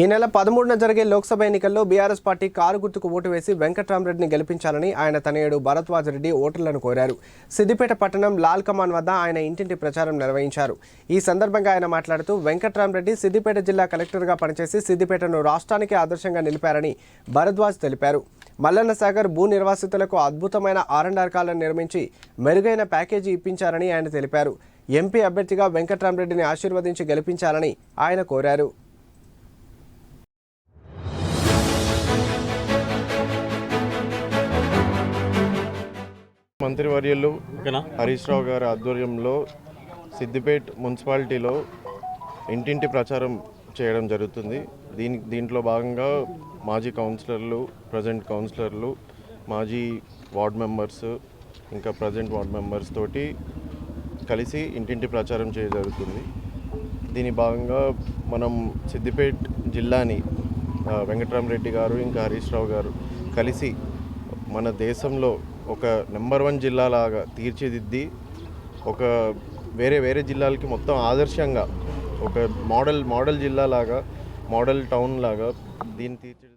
ఈ నెల పదమూడున జరిగే లోక్సభ ఎన్నికల్లో బీఆర్ఎస్ పార్టీ కారు గుర్తుకు ఓటు వేసి వెంకట్రామరెడ్డిని గెలిపించాలని ఆయన తనయుడు భరద్వాజ్ రెడ్డి ఓటర్లను కోరారు. సిద్దిపేట పట్టణం లాల్ కమాన్ వద్ద ఆయన ఇంటింటి ప్రచారం నిర్వహించారు. ఈ సందర్భంగా ఆయన మాట్లాడుతూ వెంకట్రామరెడ్డి సిద్దిపేట జిల్లా కలెక్టర్గా పనిచేసి సిద్దిపేటను రాష్ట్రానికి ఆదర్శంగా నిలిపారని భరద్వాజ్ తెలిపారు. మల్లన్న సాగర్ భూ నిర్వాసితులకు అద్భుతమైన ఆరండార్కాలను నిర్మించి మెరుగైన ప్యాకేజీ ఇప్పించారని ఆయన తెలిపారు. ఎంపీ అభ్యర్థిగా వెంకట్రామరెడ్డిని ఆశీర్వదించి గెలిపించాలని ఆయన కోరారు. మంత్రివర్యులు హరీష్ రావు గారి ఆధ్వర్యంలో సిద్దిపేట్ మున్సిపాలిటీలో ఇంటింటి ప్రచారం చేయడం జరుగుతుంది. దీని దీంట్లో భాగంగా మాజీ కౌన్సిలర్లు ప్రజెంట్ కౌన్సిలర్లు మాజీ వార్డ్ మెంబర్స్ ఇంకా ప్రజెంట్ వార్డ్ మెంబర్స్ తోటి కలిసి ఇంటింటి ప్రచారం చేయ జరుగుతుంది. దీని భాగంగా మనం సిద్దిపేట్ జిల్లాని వెంకటరామరెడ్డి గారు ఇంకా హరీష్ రావు గారు కలిసి మన దేశంలో ఒక నెంబర్ వన్ జిల్లాలాగా తీర్చిదిద్ది ఒక వేరే వేరే జిల్లాలకి మొత్తం ఆదర్శంగా ఒక మోడల్ మోడల్ జిల్లా లాగా మోడల్ టౌన్ లాగా దీన్ని తీర్చి